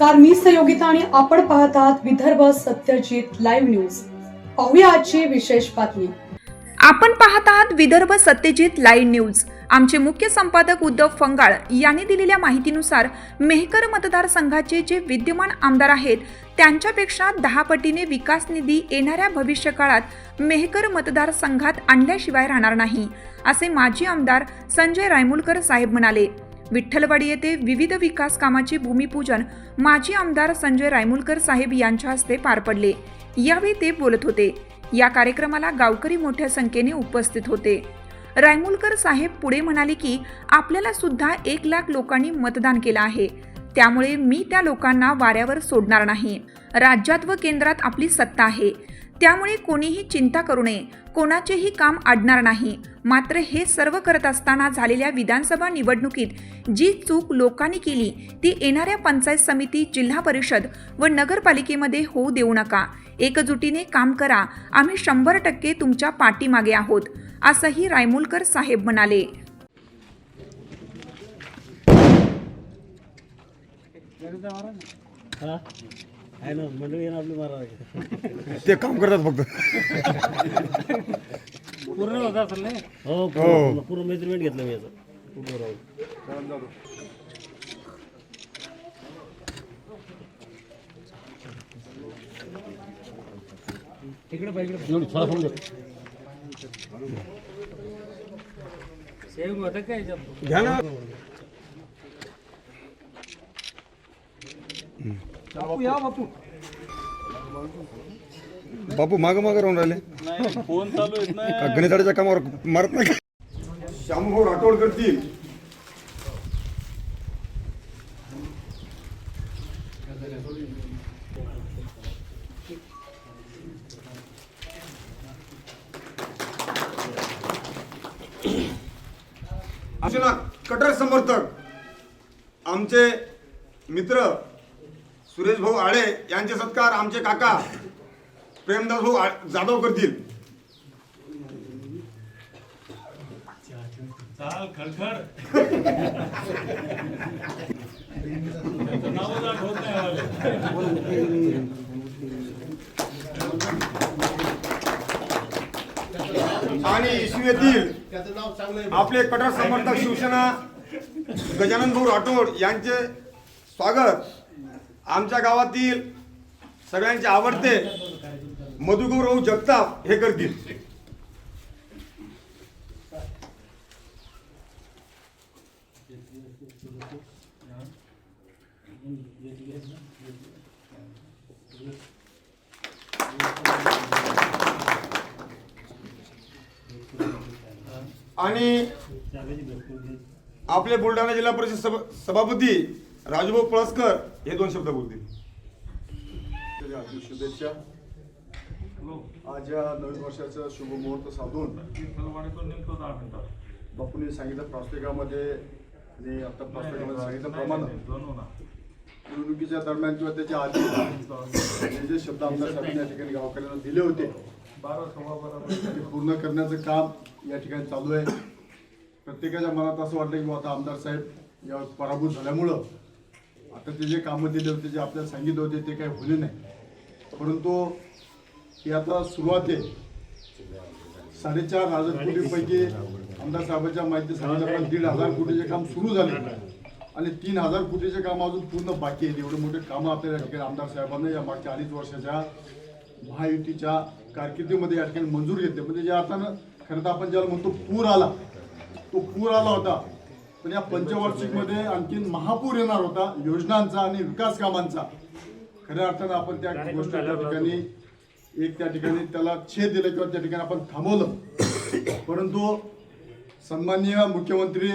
नमस्कार मी सहयोगिता आणि आपण पाहत आहात विदर्भ सत्यजित लाईव्ह न्यूज पाहूया आजची विशेष बातमी. आपण पाहत आहात विदर्भ सत्यजित लाईव्ह न्यूज आमचे मुख्य संपादक उद्धव फंगाळ यांनी दिलेल्या माहितीनुसार मेहकर मतदारसंघाचे जे विद्यमान आमदार आहेत त्यांच्यापेक्षा दहा पटीने विकास निधी येणाऱ्या भविष्य काळात मेहकर मतदारसंघात आणल्याशिवाय राहणार नाही असे माजी आमदार संजय रायमुलकर साहेब म्हणाले. विठ्ठलवाडी येथे विविध विकास कामाचे भूमिपूजन माजी आमदार संजय रायमुलकर साहेब यांच्या हस्ते पार पडले. यावेळी ते बोलत होते. या कार्यक्रमाला गावकरी मोठ्या संख्येने उपस्थित होते. रायमुलकर साहेब पुढे म्हणाले की आपल्याला सुद्धा एक लाख लोकांनी मतदान केलं आहे. त्यामुळे मी त्या लोकांना वाऱ्यावर सोडणार नाही. राज्यात व केंद्रात आपली सत्ता आहे. त्यामुळे कोणीही चिंता करू नये. कोणाचेही काम अडणार नाही. मात्र हे सर्व करत असताना झालेल्या विधानसभा निवडणुकीत जी चूक लोकांनी केली ती येणाऱ्या पंचायत समिती जिल्हा परिषद व नगरपालिकेमध्ये होऊ देऊ नका. एकजुटीने काम करा. आम्ही शंभर टक्के तुमच्या पाठीमागे आहोत असंही रायमुलकर साहेब म्हणाले. आहे ना मंडळी आहे ना आपली मारा ते काम करतात फक्त. पूर्ण होता असेल नाही हो पूर्ण पूर्ण मेजरमेंट घेतलं मी याचं राहून. इकडे पाहिजे थोडा फोन सेव्हिंग होतं काय घ्या ना. बापू माग माग राहून राहिले. फोन चालू आहेत ना. का गणिताच्या कामावर मारत नाही? श्यामभाऊ राठोड करतील. असे ना कटर समर्थक आमचे मित्र सुरेश भाऊ आळे यांचे सत्कार आमचे काका प्रेमदास भाऊ जाधव करतील. चाल खडखड. आणि इसवी येथील आपले कटर समर्थक शिवसेना गजानन भाऊ राठोड यांचे स्वागत. आमच्या गावातील सगळ्यांचे आवडते मधुगौरव जगताप हे करतील. आणि आपले बुलढाणा जिल्हा परिषद सभापती राजूभाऊ पळसकर हे दोन शब्द बोलतील शुभेच्छा. आज या नवीन वर्षाचा शुभ मुहूर्त साधून बापूंनी सांगितलं प्रास्ताविकामध्ये आणि आता प्रास्ताविकामध्ये सांगितल्याप्रमाणे निवडणुकीच्या दरम्यान किंवा त्याच्या आधी जे जे शब्द आमदार साहेबांनी या ठिकाणी गावकऱ्यांना दिले होते ते पूर्ण करण्याचं काम या ठिकाणी चालू आहे. प्रत्येकाच्या मनात असं वाटलं की आता आमदार साहेब या पराभूत झाल्यामुळं आता ते जे कामं दिले होते जे आपल्याला सांगितले होते ते काही होले नाही. परंतु ही आता सुरुवात आहे. साडेचार हजार कोटीपैकी आमदार साहेबांच्या माहिती सांगितल्याप्रमाणे दीड हजार कोटीचे काम सुरू झाले. आणि तीन हजार कोटीचे काम अजून पूर्ण बाकी आहेत. एवढे मोठे कामं आपल्याला या ठिकाणी आमदार साहेबांना या मागच्या अडीच वर्षाच्या महायुतीच्या कारकिर्दीमध्ये या ठिकाणी मंजूर घेतले. म्हणजे जे आता ना खरं तर आपण ज्याला म्हणतो पूर आला तो पूर आला होता. पण या पंचवार्षिकमध्ये आणखीन महापूर येणार होता योजनांचा आणि विकास कामांचा. खऱ्या अर्थानं आपण त्या गोष्टी त्या ठिकाणी एक त्या ठिकाणी त्याला छेद दिलं किंवा त्या ठिकाणी आपण थांबवलं. परंतु सन्माननीय मुख्यमंत्री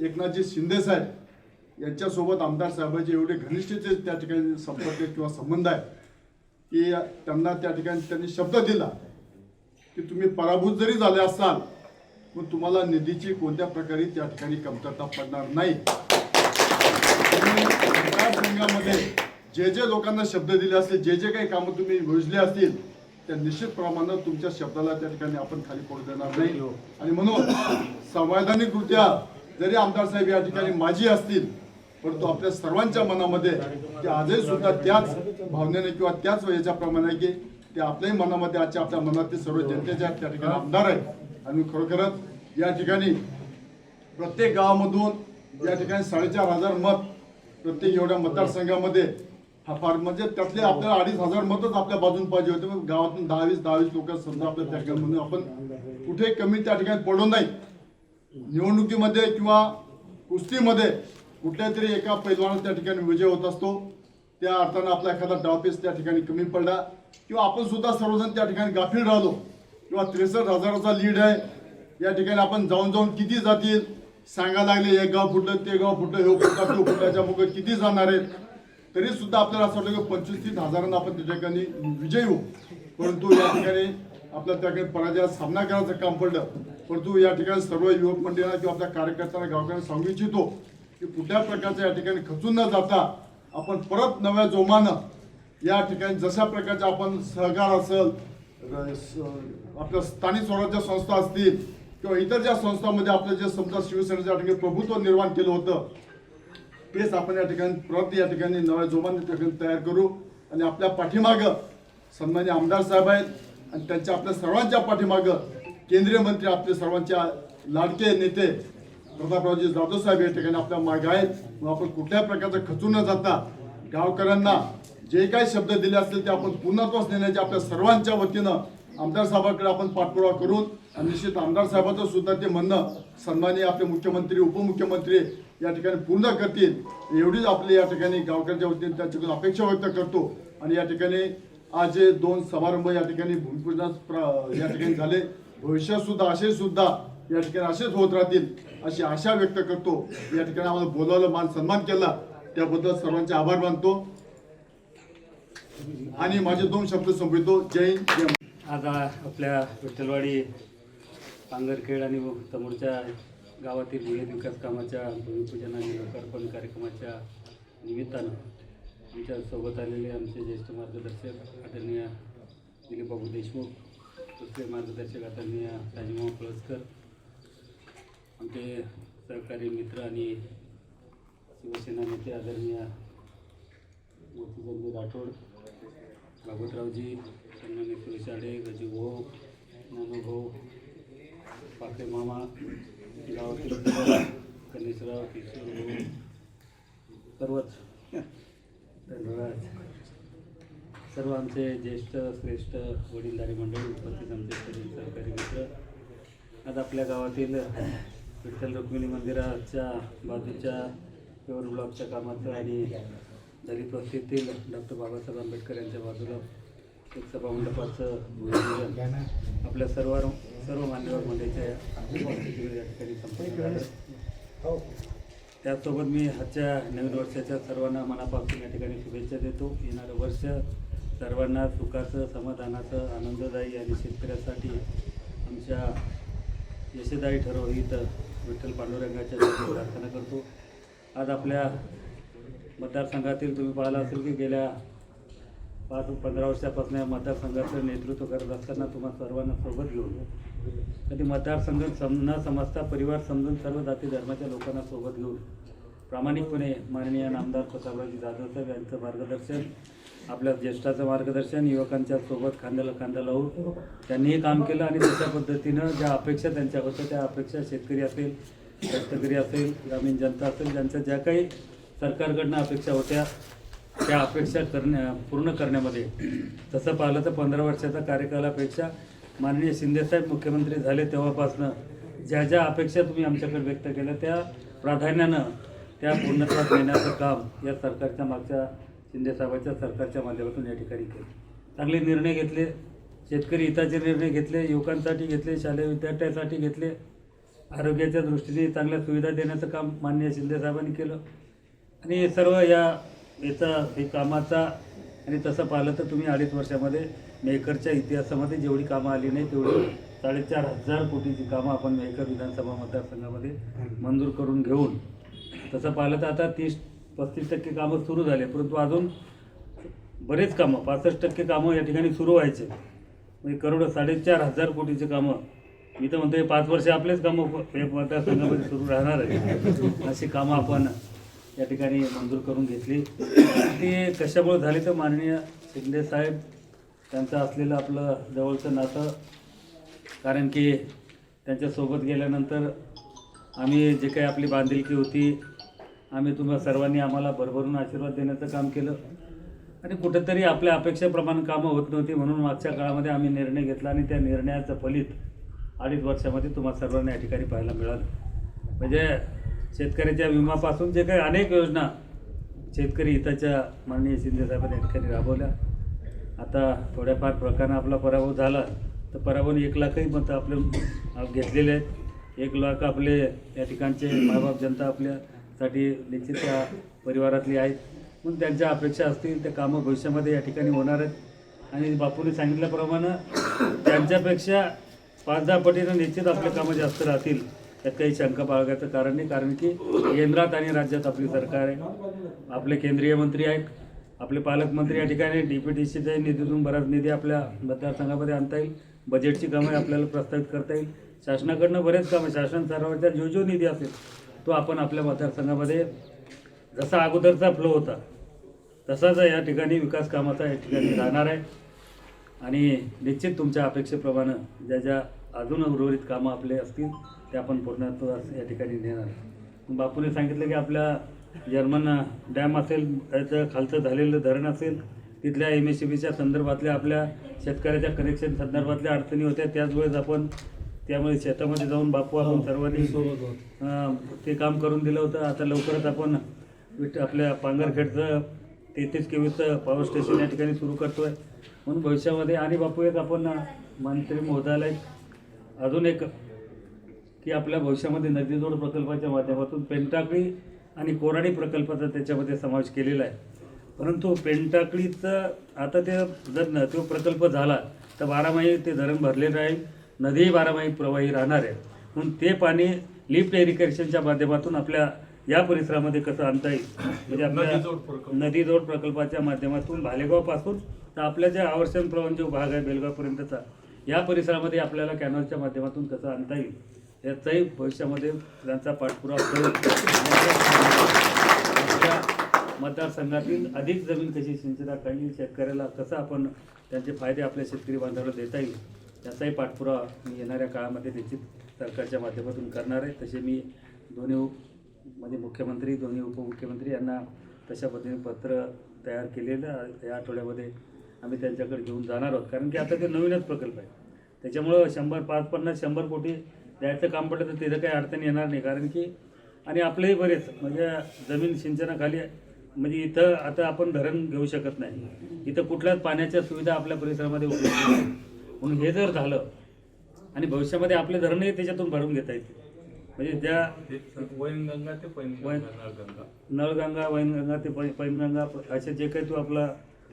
एकनाथजी शिंदे साहेब यांच्यासोबत आमदार साहेबांचे एवढे घनिष्ठचे त्या ठिकाणी संपर्क किंवा संबंध आहे की त्यांना त्या ठिकाणी त्यांनी शब्द दिला की तुम्ही पराभूत जरी झाले असाल पण तुम्हाला निधीची कोणत्या प्रकारे त्या ठिकाणी कमतरता पडणार नाही? मतदारसंघामध्ये जे जे लोकांना शब्द दिले असतील जे जे काही कामं तुम्ही योजले असतील त्या निश्चित प्रमाणात तुमच्या शब्दाला त्या ठिकाणी आपण खाली पडू देणार नाही. आणि म्हणून संवैधानिकरित्या जरी आमदार साहेब या ठिकाणी माझी असतील परंतु आपल्या सर्वांच्या मनामध्ये ते आजही सुद्धा त्याच भावनेने किंवा त्याच याच्याप्रमाणे की ते आपल्याही मनामध्ये आजच्या आपल्या मनातील सर्व जनतेच्या त्या ठिकाणी आमदार आहेत. आणि खरोखरच या ठिकाणी प्रत्येक गावामधून या ठिकाणी साडेचार हजार मत प्रत्येक एवढ्या मतदारसंघामध्ये हा फार म्हणजे त्यातले आपल्याला अडीच हजार मतच आपल्या बाजून पाहिजे होते. मग गावातून दहावीस दहावीस लोक समजा आपल्या त्या ठिकाणी आपण कुठे कमी त्या ठिकाणी पडलो नाही निवडणुकीमध्ये किंवा कुस्तीमध्ये कुठल्या तरी एका पैलवानात त्या ठिकाणी विजय होत असतो. त्या अर्थानं आपला एखादा डावपेस त्या ठिकाणी कमी पडला. किंवा आपण सुद्धा सर्वजण त्या ठिकाणी गाफील राहिलो. किंवा त्रेसष्ट हजाराचा लीड आहे. या ठिकाणी आपण जाऊन जाऊन किती जातील सांगा लागले एक गाव फुटलं ते गाव फुटलं हे फुटला तो फुटल्याच्या मुख किती जाणार आहेत? तरी सुद्धा आपल्याला असं वाटतं की पंचवीस तीस हजारांना आपण त्या ठिकाणी विजयी होऊ. परंतु या ठिकाणी आपल्या त्या ठिकाणी पराजयात सामना करायचं काम पडलं. परंतु या ठिकाणी सर्व युवक मंडळांना किंवा आपल्या कार्यकर्त्यांना गावकऱ्यांना सांगू इच्छितो की कुठल्या प्रकारच्या या ठिकाणी खचून न जाता आपण परत नव्या जोमानं या ठिकाणी जशा प्रकारचं आपण सहकार असेल आपल्या स्थानिक स्वराज्य संस्था असतील किंवा इतर ज्या संस्थांमध्ये आपलं जे समजा शिवसेनेच्या ठिकाणी प्रभुत्व निर्माण केलं होतं तेच आपण या ठिकाणी परत या ठिकाणी नव्या जोमाने त्या ठिकाणी तयार करू. आणि आपल्या पाठीमागं सन्मान्य आमदार साहेब आहेत आणि त्यांच्या आपल्या सर्वांच्या पाठीमागं केंद्रीय मंत्री आपले सर्वांच्या लाडके नेते प्रतापरावजी जाधव साहेब या ठिकाणी आपल्या मागे आहेत. मग आपण कुठल्याही प्रकारचं खचून न जाता गावकऱ्यांना जे काही शब्द दिले असतील ते आपण पूर्णत्वास नेण्याच्या आपल्या सर्वांच्या वतीनं आमदार साहेबांकडे आपण पाठपुरावा करून आणि निश्चित आमदार साहेबांचं सुद्धा ते म्हणणं सन्माननीय आपले मुख्यमंत्री उपमुख्यमंत्री या ठिकाणी पूर्ण करतील. एवढीच आपली या ठिकाणी गावकऱ्यांच्या वतीने त्यांच्याकडून अपेक्षा व्यक्त करतो. आणि या ठिकाणी आज जे दोन समारंभ या ठिकाणी भूमिपूजनास प्र- या ठिकाणी झाले. भविष्यात सुद्धा असे सुद्धा या ठिकाणी असेच होत राहतील अशी आशा व्यक्त करतो. या ठिकाणी आम्हाला बोलावलं मान सन्मान केला. त्याबद्दल सर्वांचे आभार मानतो. आणि माझे दोन शब्द संपवितो. जय जय आज आपल्या विठ्ठलवाडी पांगरखेड आणि समोरच्या गावातील विविध विकास कामाच्या भूमिपूजन आणि लोकार्पण कार्यक्रमाच्या निमित्तानं आमच्यासोबत आलेले आमचे ज्येष्ठ मार्गदर्शक आदरणीय दिलीपबाबू देशमुख दुसरे मार्गदर्शक आदरणीय राजमोहन पळसकर आमचे सहकारी मित्र आणि शिवसेना नेते आदरणीय मोतीचंद राठोड भागवतरावजी सन्मान्य सुरेश आडे गजू भाऊ नानू भाऊ मामा गावातील गणेशराव किशोर भाऊ सर्वच धन्यवाद सर्व आमचे ज्येष्ठ श्रेष्ठ वडीलधारी मंडळी उपस्थित आमचे सर्व सहकारी मित्र. आज आपल्या गावातील विठ्ठल रुक्मिणी मंदिराच्या बाजूच्या पेवर ब्लॉकच्या कामाचं आणि दलित वस्तीतील डॉक्टर बाबासाहेब आंबेडकर यांच्या बाजूला एक सभामंडपाचं भूमिपूजन आपल्या सर्व सर्व मान्यवर मंडळीच्या या ठिकाणी संपन्न झालं. त्याचसोबत मी आजच्या नवीन वर्षाच्या सर्वांना मनापासून या ठिकाणी शुभेच्छा देतो. येणारं वर्ष सर्वांना सुखाचं समाधानाचं आनंददायी आणि शेतकऱ्यासाठी आमच्या यशदायी ठरव ही तर विठ्ठल पांडुरंगाच्या प्रार्थना करतो. आज आपल्या मतदारसंघातील तुम्ही पाहिला असेल की गेल्या पाच पंधरा वर्षापासून या मतदारसंघाचं नेतृत्व करत असताना तुम्हा सर्वांना सोबत घेऊन कधी मतदारसंघ सम न समजता परिवार समजून सर्व जाती धर्माच्या लोकांना सोबत घेऊन प्रामाणिकपणे माननीय नामदार प्रतापरावजी जाधव साहेब यांचं मार्गदर्शन आपल्या ज्येष्ठाचं मार्गदर्शन युवकांच्या सोबत खांद्याला खांदा लावून त्यांनीही काम केलं आणि तशा पद्धतीनं ज्या अपेक्षा त्यांच्या होत्या त्या अपेक्षा शेतकरी असेल कष्टकरी असेल ग्रामीण जनता असेल ज्यांच्या ज्या काही सरकारकडनं अपेक्षा होत्या त्या अपेक्षा करण्या पूर्ण करण्यामध्ये. तसं पाहिलं तर पंधरा वर्षाच्या कार्यकालापेक्षा माननीय शिंदेसाहेब मुख्यमंत्री झाले तेव्हापासनं ज्या ज्या अपेक्षा तुम्ही आमच्याकडे व्यक्त केल्या त्या प्राधान्यानं त्या पूर्णत्वात नेण्याचं काम या सरकारच्या मागच्या शिंदेसाहेबांच्या सरकारच्या माध्यमातून या ठिकाणी केलं. चांगले निर्णय घेतले शेतकरी हिताचे निर्णय घेतले युवकांसाठी घेतले शालेय विद्यार्थ्यांसाठी घेतले आरोग्याच्या दृष्टीने चांगल्या सुविधा देण्याचं काम माननीय शिंदेसाहेबांनी केलं. आणि सर्व या याचा हे कामाचा आणि तसं पाहिलं तर तुम्ही अडीच वर्षामध्ये मेहकरच्या इतिहासामध्ये जेवढी कामं आली नाही तेवढी साडेचार हजार कोटीची कामं आपण मेहकर विधानसभा मतदारसंघामध्ये मंजूर करून घेऊन तसं पाहिलं तर आता तीस पस्तीस टक्के कामं सुरू झाले परंतु अजून बरेच कामं पासष्ट टक्के कामं या ठिकाणी सुरू व्हायचे. म्हणजे करोड साडेचार हजार कोटीचे कामं मी तर म्हणतो पाच वर्ष आपलेच कामं मतदारसंघामध्ये सुरू राहणार आहे. अशी कामं आपण या ठिकाणी मंजूर करून घेतली. ती कशामुळे झाली तर माननीय शिंदे साहेब त्यांचं असलेलं आपलं जवळचं नातं कारण की त्यांच्यासोबत गेल्यानंतर आम्ही जे काही आपली बांधिलकी होती आम्ही तुम्हा सर्वांनी आम्हाला भरभरून आशीर्वाद देण्याचं काम केलं. आणि कुठंतरी आपल्या अपेक्षेप्रमाणे कामं होत नव्हती म्हणून मागच्या काळामध्ये आम्ही निर्णय घेतला आणि त्या निर्णयाचं फलित अडीच वर्षामध्ये तुम्हाला सर्वांना या ठिकाणी पाहायला मिळालं. म्हणजे शेतकऱ्याच्या विमापासून जे काही अनेक योजना शेतकरी हिताच्या माननीय शिंदेसाहेबांनी या ठिकाणी राबवल्या. आता थोड्याफार प्रकारानं आपला पराभव झाला तर पराभवने एक लाखही मतं आपले घेतलेले आहेत. एक लाख आपले या ठिकाणचे मायबाप जनता आपल्यासाठी निश्चित त्या परिवारातली आहेत. म्हणून त्यांच्या अपेक्षा असतील त्या कामं भविष्यामध्ये या ठिकाणी होणार आहेत. आणि बापूने सांगितल्याप्रमाणे त्यांच्यापेक्षा पाच दहा पटीनं निश्चित आपले कामं जास्त राहतील त्यात काही शंका बाळगायचं कारण नाही. कारण की केंद्रात आणि राज्यात आपली सरकार आहे. आपले केंद्रीय मंत्री आहेत. आपले पालकमंत्री या ठिकाणी डी पी टी सीच्या निधीतून बराच निधी आपल्या मतदारसंघामध्ये आणता येईल. बजेटची कामं आपल्याला प्रस्तावित करता येईल. शासनाकडनं बरेच कामं शासन स्तरावरचा जो जो निधी असेल तो आपण आपल्या मतदारसंघामध्ये जसा अगोदरचा फ्लो होता तसाच या ठिकाणी विकास कामाचा या ठिकाणी राहणार आहे. आणि निश्चित तुमच्या अपेक्षेप्रमाणे ज्या ज्या अजून उर्वरित कामं आपले असतील ते आपण पूर्णत्वास या ठिकाणी नेणार आहे. बापूने सांगितलं की आपल्या जर्मन डॅम असेल त्याचं खालचं झालेलं धरण असेल तिथल्या एम एस सी बीच्या संदर्भातल्या आपल्या शेतकऱ्याच्या कनेक्शन संदर्भातल्या अडचणी होत्या त्याच वेळेस आपण त्यामुळे शेतामध्ये जाऊन बापू आपण सर्वांनी अं, ते काम करून दिलं होतं. आता लवकरच आपण विट आपल्या पांगरखेडचं तेहतीस केवीचं पॉवर स्टेशन या ठिकाणी सुरू करतोय. म्हणून भविष्यामध्ये आणि बापू एक आपण मंत्री महोदयाला एक अजून एक की आपल्या भविष्यामध्ये नदीजोड प्रकल्पाच्या माध्यमातून पेंटाकळी आणि कोराडी प्रकल्पाचा त्याच्यामध्ये समावेश केलेला आहे. परंतु पेंटाकळीचं आता ते जर न तो प्रकल्प झाला तर बारामाही ते धरण भरलेलं राहील नदीही बारामाही प्रवाही राहणार आहे. म्हणून ते पाणी लिफ्ट इरिगेशनच्या माध्यमातून आपल्या या परिसरामध्ये कसं आणता येईल? म्हणजे आपल्या नदीजोड प्रकल्पाच्या माध्यमातून भालेगावपासून तर आपल्या ज्या आवर्षण प्रवण जो भाग आहे बेलगावपर्यंतचा या परिसरामध्ये आपल्याला कॅनॉलच्या माध्यमातून कसं आणता येईल याचाही भविष्यामध्ये त्यांचा पाठपुरावा करून मतदारसंघातील अधिक जमीन कशी सिंचनात येईल शेतकऱ्याला कसं आपण त्यांचे फायदे आपल्या शेतकरी बांधवाला देता येईल याचाही पाठपुरावा मी येणाऱ्या काळामध्ये निश्चित सरकारच्या माध्यमातून करणार आहे तसे मी दोन्ही म्हणजे मुख्यमंत्री दोन्ही उपमुख्यमंत्री यांना तशा पद्धतीने पत्र तयार केलेलं आहे. या आठवड्यामध्ये आम्ही त्यांच्याकडे घेऊन जाणार आहोत. कारण की आता ते नवीनच प्रकल्प आहे. त्याच्यामुळं शंभर पाच पन्नास शंभर कोटी द्यायचं काम पडलं तर तिथं काही अडचण येणार नाही. कारण की आणि आपलेही बरेच म्हणजे जमीन सिंचनाखाली म्हणजे इथं आता आपण धरण घेऊ शकत नाही. इथं कुठल्याच पाण्याच्या सुविधा आपल्या परिसरामध्ये उपलब्ध नाही. म्हणून हे जर झालं आणि भविष्यामध्ये आपले धरणही त्याच्यातून भरून घेता येतील. म्हणजे ज्या वैनगंगा ते पैनगंगा नळगंगा. नळगंगा वैनगंगा ते पै पैनगंगा असे जे काही तू आपला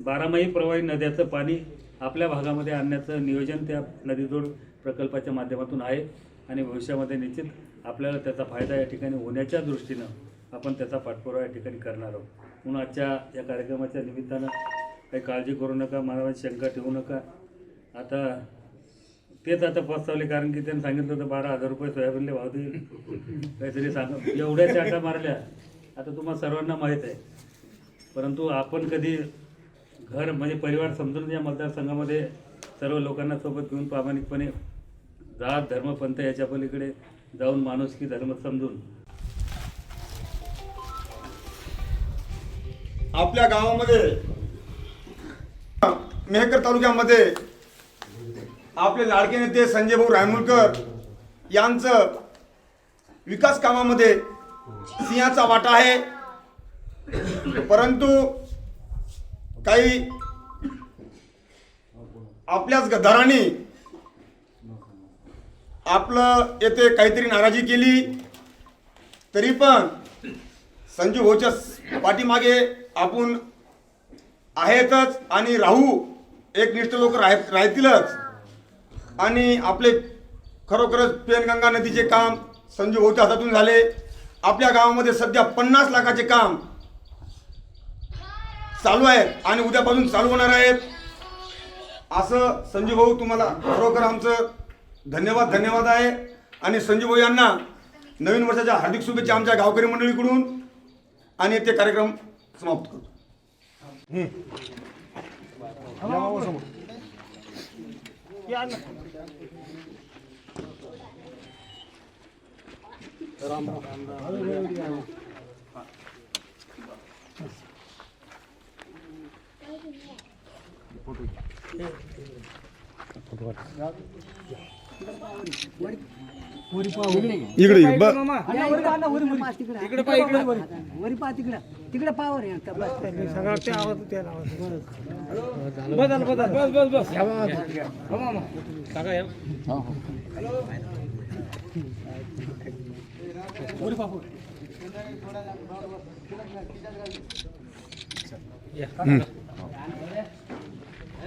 बारामाही प्रवाही नद्याचं पाणी आपल्या भागामध्ये आणण्याचं नियोजन त्या नदीजोड प्रकल्पाच्या माध्यमातून आहे आणि भविष्यामध्ये निश्चित आपल्याला त्याचा फायदा या ठिकाणी होण्याच्या दृष्टीनं आपण त्याचा पाठपुरावा या ठिकाणी करणार आहोत. म्हणून आजच्या या कार्यक्रमाच्या निमित्तानं काही काळजी करू नका मनावर शंका ठेवू नका. आता तेच आता पस्तावले कारण की त्यांनी सांगितलं होतं बारा हजार रुपये सोयाबीनले भाव देईल. काहीतरी सांग एवढ्या चाटा मारल्या. आता तुम्हाला सर्वांना माहीत आहे. परंतु आपण कधी घर म्हणजे परिवार समजून या मतदारसंघामध्ये सर्व लोकांना सोबत घेऊन प्रामाणिकपणे जात धर्म पंथ याच्या पलीकडे जाऊन माणुसकी धर्म समजून. आपल्या गावामध्ये मेहकर तालुक्यामध्ये आपले लाडके नेते संजय भाऊ रायमुलकर यांचं विकास कामामध्ये सिंहाचा वाटा आहे. परंतु काही आपल्याच गद्दारांनी आपलं येथे काहीतरी नाराजी केली तरी पण संजू भाऊच्या पाठीमागे आपण आहेतच आणि राहू एकनिष्ठ लोक राह राहतीलच. आणि आपले खरोखरच पेनगंगा नदीचे काम संजू भाऊच्या हातातून झाले. आपल्या गावामध्ये सध्या पन्नास लाखाचे काम चालू आहेत आणि उद्यापासून चालू होणार आहेत. असं संजीव भाऊ तुम्हाला खरोखर आमचं धन्यवाद धन्यवाद आहे. आणि संजीव भाऊ यांना नवीन वर्षाच्या हार्दिक शुभेच्छा आमच्या गावकरी मंडळीकडून. आणि ते कार्यक्रम समाप्त करतो. राम राम. इकडे इकडे इकडे. वरी पा तिकडं. तिकडे पावर बदल बदल बस. बस बस वरी पाहू